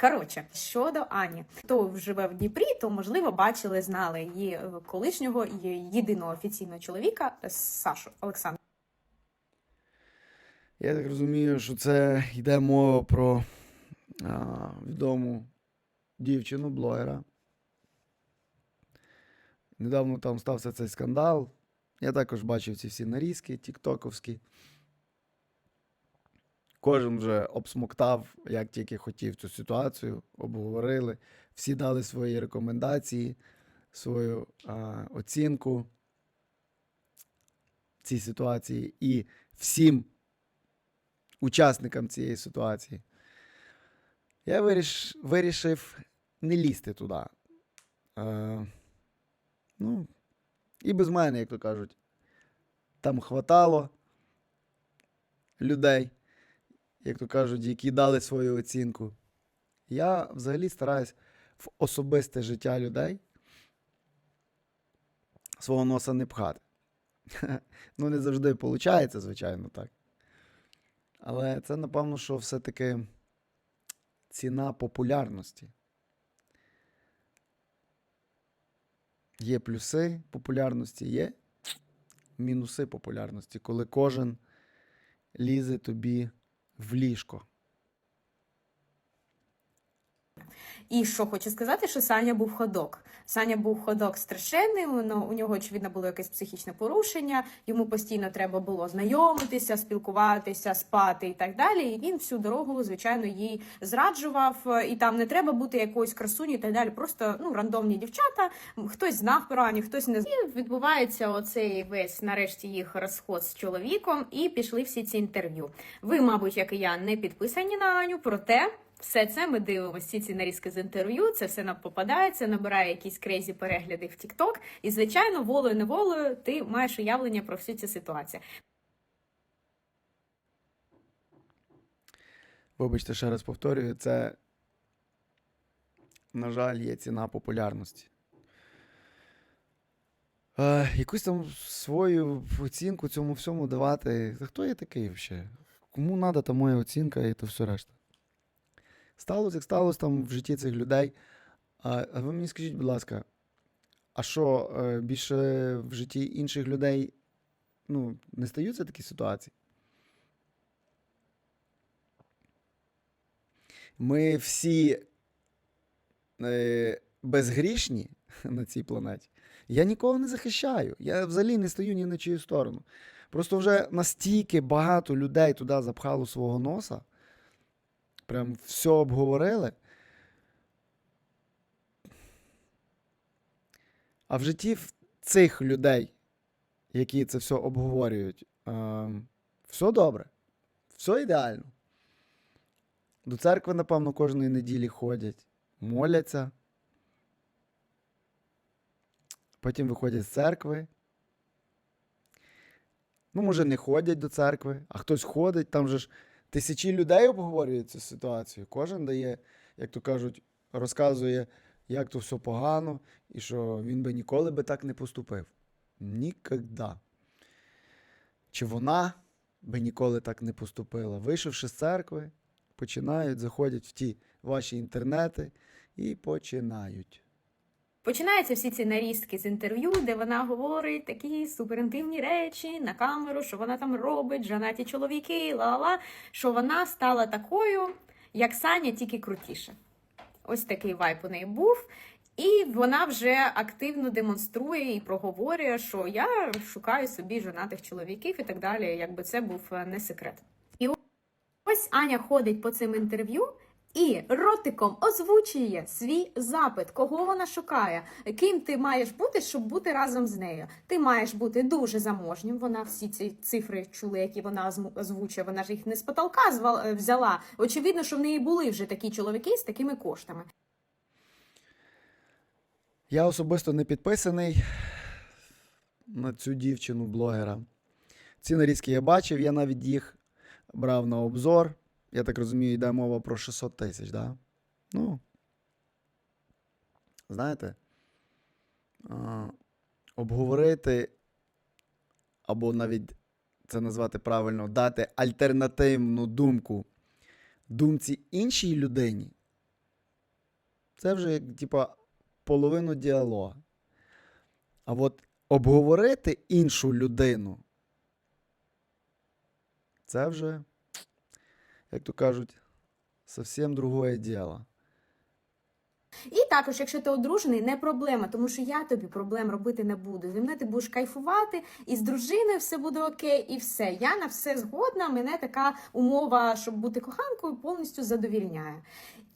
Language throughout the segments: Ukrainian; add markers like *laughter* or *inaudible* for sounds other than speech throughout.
Коротше, щодо Ані, хто живе в Дніпрі, то можливо бачили, знали її е, колишнього єдиного офіційного чоловіка е, Сашу Олександра. Я так розумію, що це йде мова про а, відому дівчину, блогера. Недавно там стався цей скандал. Я також бачив ці всі нарізки, тіктоковські. Кожен вже обсмоктав, як тільки хотів цю ситуацію, обговорили. Всі дали свої рекомендації, свою а, оцінку цій ситуації. І всім учасникам цієї ситуації. Я виріш, вирішив не лізти туди. Е, ну, і без мене, як то кажуть, там хватало людей, як то кажуть, які дали свою оцінку. Я взагалі стараюсь в особисте життя людей свого носа не пхати. *laughs* Ну, не завжди виходить, звичайно, так. Але це, напевно, що все-таки ціна популярності. Є плюси популярності, є мінуси популярності, коли кожен лізе тобі в ліжко. І що хочу сказати, що Саня був ходок. Саня був ходок страшенний. У нього очевидно було якесь психічне порушення. Йому постійно треба було знайомитися, спілкуватися, спати і так далі. І він всю дорогу, звичайно, їй зраджував. І там не треба бути якоюсь красуню і так далі. Просто ну рандомні дівчата. Хтось знав про Аню, хтось не знав. І відбувається оцей весь нарешті їх розход з чоловіком, і пішли всі ці інтерв'ю. Ви, мабуть, як і я, не підписані на Аню, проте. Все це ми дивимося, всі ці нарізки з інтерв'ю, це все нам попадається, набирає якісь крейзі перегляди в TikTok. І, звичайно, волею неволею ти маєш уявлення про всю цю ситуацію. Вибачте, ще раз повторюю, це, на жаль, є ціна популярності. Е, якусь там свою оцінку цьому всьому давати. Хто я такий взагалі? Кому треба та моя оцінка і то все решта? Сталося, як сталося там в житті цих людей. А, ви мені скажіть, будь ласка, а що е, більше в житті інших людей ну, не стаються такі ситуації? Ми всі е, безгрішні *laughs* на цій планеті. Я нікого не захищаю. Я взагалі не стою ні на чию сторону. Просто вже настільки багато людей туди запхало свого носа, прям все обговорили. А в житті цих людей, які це все обговорюють, все добре, все ідеально. До церкви, напевно, кожної неділі ходять, моляться. Потім виходять з церкви. Ну, може, не ходять до церкви, а хтось ходить, там же ж тисячі людей обговорюють цю ситуацію. Кожен дає, як то кажуть, розказує, як то все погано, і що він би ніколи би так не поступив. Нікогда. Чи вона би ніколи так не поступила. Вийшовши з церкви, починають, заходять в ті ваші інтернети і починають. Починаються всі ці нарізки з інтерв'ю, де вона говорить такі суперінтимні речі на камеру, що вона там робить, жанаті чоловіки, ла-ла, що вона стала такою, як Саня, тільки крутіше. Ось такий вайп у неї був. І вона вже активно демонструє і проговорює, що я шукаю собі жонатих чоловіків і так далі, якби це був е, не секрет. І ось Аня ходить по цим інтерв'ю і ротиком озвучує свій запит, кого вона шукає, ким ти маєш бути, щоб бути разом з нею. Ти маєш бути дуже заможнім. Вона всі ці цифри чули, які вона озвучує. Вона ж їх не з потолка е, взяла. Очевидно, що в неї були вже такі чоловіки з такими коштами. Я особисто не підписаний на цю дівчину блогера. Ці нарізки я бачив, я навіть їх брав на обзор. Я так розумію, йде мова про 600 тисяч, да? Ну. Знаєте, обговорити, або навіть це назвати правильно, дати альтернативну думку думці іншій людині Це вже типа, половину діалога. А от обговорити іншу людину. Це вже, як то кажуть, зовсім другое діло. І також, якщо ти одружений, не проблема, тому що я тобі проблем робити не буду. Зі мною ти будеш кайфувати, і з дружиною все буде окей, і все. Я на все згодна. Мене така умова, щоб бути коханкою, повністю задовільняє.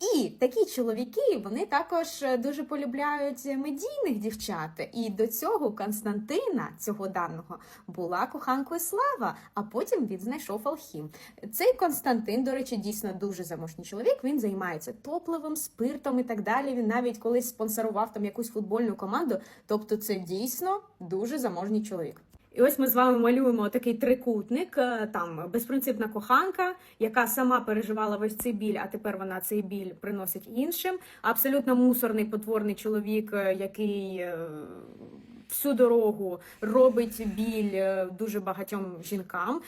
І такі чоловіки вони також е, дуже полюбляють медійних дівчат. І до цього Константина, цього даного, була коханкою Слава, а потім він знайшов Алхім. Цей Константин, до речі, дійсно дуже заможний чоловік. Він займається топливом, спиртом і так далі. Він навіть колись спонсорував там якусь футбольну команду. Тобто, це дійсно дуже заможний чоловік. І ось ми з вами малюємо такий трикутник. е, Там безпринципна коханка, яка сама переживала весь цей біль, а тепер вона цей біль приносить іншим. Абсолютно мусорний потворний чоловік, е, який е, всю дорогу робить біль дуже багатьом жінкам.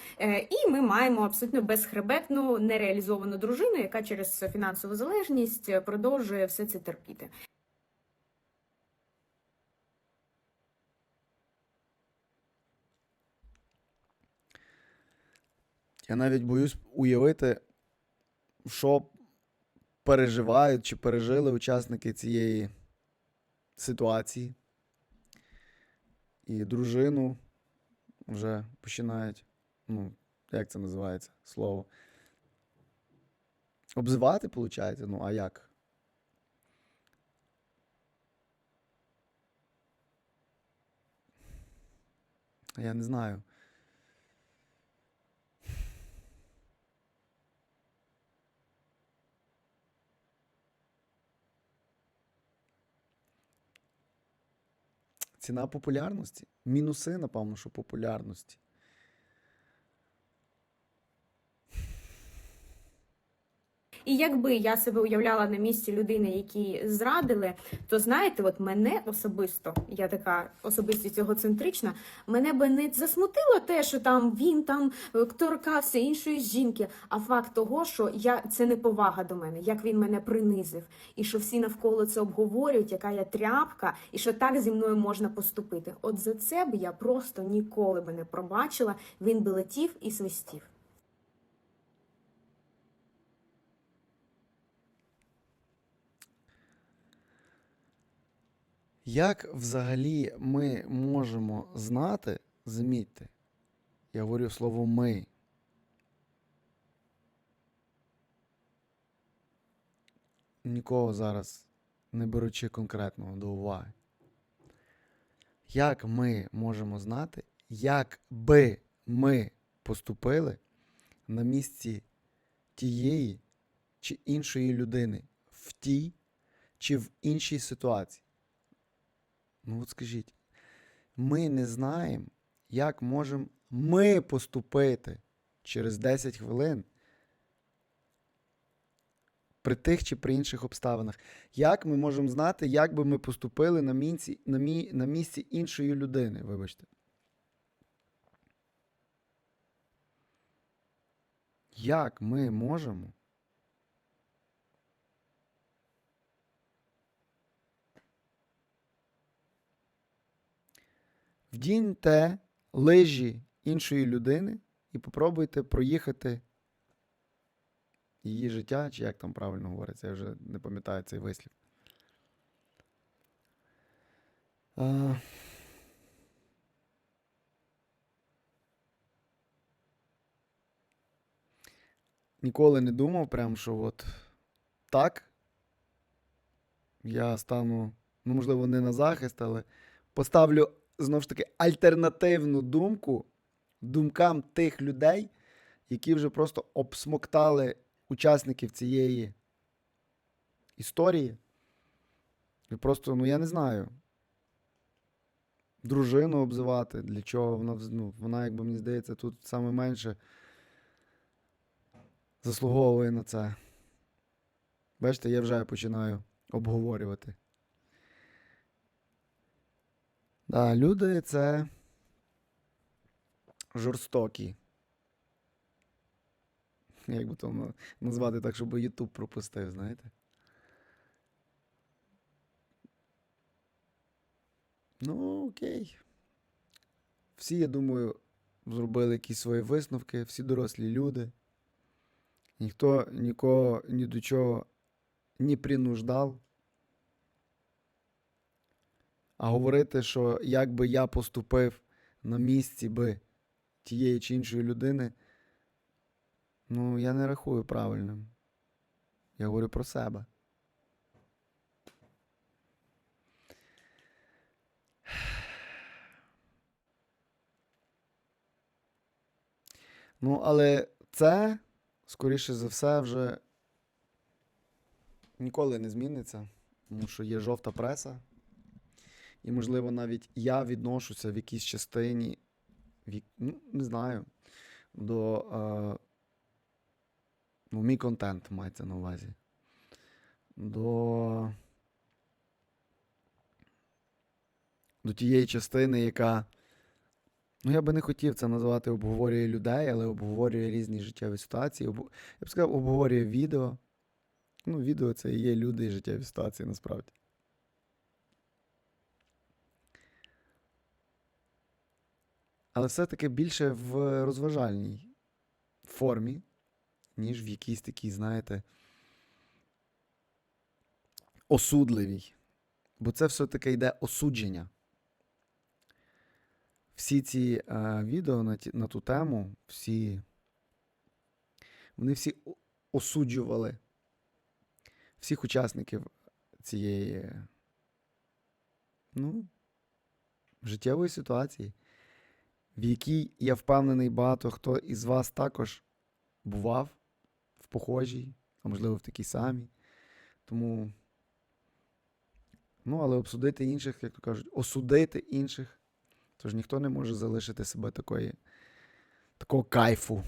І ми маємо абсолютно безхребетну нереалізовану дружину, яка через фінансову залежність продовжує все це терпіти. Я навіть боюсь уявити, що переживають чи пережили учасники цієї ситуації. І дружину вже починають, ну, як це називається слово? Обзивати, виходить? Ну, а як? Я не знаю. Ціна популярності. Мінуси, напевно, що популярності. І якби я себе уявляла на місці людини, які зрадили, то знаєте, от мене особисто, я така особистість егоцентрична, мене би не засмутило те, що там він там торкався іншої жінки. А факт того, що я це не повага до мене, як він мене принизив, і що всі навколо це обговорюють, яка я тряпка, і що так зі мною можна поступити. От за це б я просто ніколи би не пробачила. Він би летів і свистів. Як взагалі ми можемо знати, замітьте, я говорю слово ми. Нікого зараз не беручи конкретного до уваги. Як ми можемо знати, як би ми поступили на місці тієї чи іншої людини в тій чи в іншій ситуації? Ну от скажіть, ми не знаємо, як можемо ми поступити через 10 хвилин при тих чи при інших обставинах. Як ми можемо знати, як би ми поступили на місці, на, мі, на місці іншої людини, вибачте. Як ми можемо Вдіньте лижі іншої людини і попробуйте проїхати її життя, чи як там правильно говориться, я вже не пам'ятаю цей вислів. А... Ніколи не думав, прям, що от так я стану, ну, можливо, не на захист, але поставлю знову ж таки альтернативну думку думкам тих людей, які вже просто обсмоктали учасників цієї історії. І просто, ну я не знаю. Дружину обзивати, для чого вона, ну, вона, якби мені здається, тут саме менше заслуговує на це. Бачите, я вже починаю обговорювати. Да, Люди це жорстокі. Як би то назвати так, щоб Ютуб пропустив, знаєте? Ну, окей. Всі, я думаю, зробили якісь свої висновки, всі дорослі люди. Ніхто нікого ні до чого не принуждав. А говорити, що як би я поступив на місці би тієї чи іншої людини, ну, я не рахую правильним. Я говорю про себе. Ну, але це, скоріше за все, вже ніколи не зміниться, тому що є жовта преса. І, можливо, навіть я відношуся в якійсь частині, вік- ну, не знаю, до. Е, ну, мій контент мається на увазі. До. До тієї частини, яка. Ну, я би не хотів це називати обговорює людей, але обговорює різні життєві ситуації. Обу- Я б сказав, обговорює відео. Ну, відео це є люди і життєві ситуації насправді. Але все-таки більше в розважальній формі, ніж в якійсь такій, знаєте, осудливій. Бо це все-таки йде осудження. Всі ці е, відео на, ті, на ту тему, всі, вони всі осуджували всіх учасників цієї ну, життєвої ситуації, в якій я впевнений, багато хто із вас також бував в похожій, а можливо в такій самій. Тому, ну, але обсудити інших, як то кажуть, осудити інших. Тож ніхто не може залишити себе такої, такого кайфу.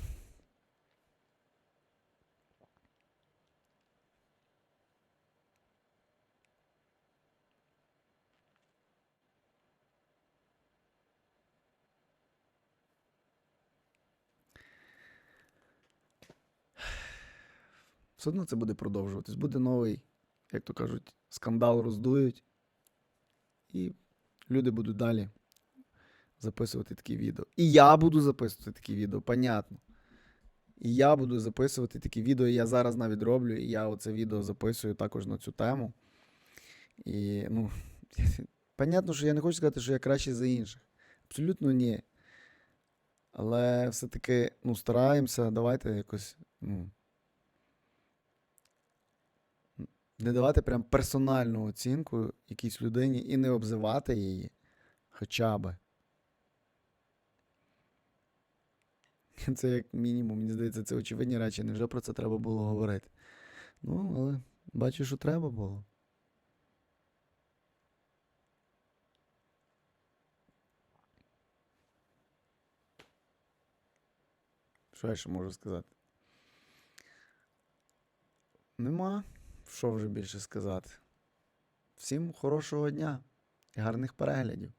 Все одно це буде продовжуватись. Буде новий, як то кажуть, скандал роздують. І люди будуть далі записувати такі відео. І я буду записувати такі відео, понятно. І я буду записувати такі відео, я зараз навіть роблю, і я оце відео записую також на цю тему. І, ну, *laughs* понятно, що я не хочу сказати, що я кращий за інших. Абсолютно ні. Але все-таки, ну, стараємося, давайте якось, ну. Не давати прям персональну оцінку якійсь людині і не обзивати її хоча би. *laughs* Це як мінімум, мені здається, це очевидні речі. Невже про це треба було говорити? Ну, але бачу, що треба було. Що я ще можу сказати? Нема. Що вже більше сказати? Всім хорошого дня і гарних переглядів.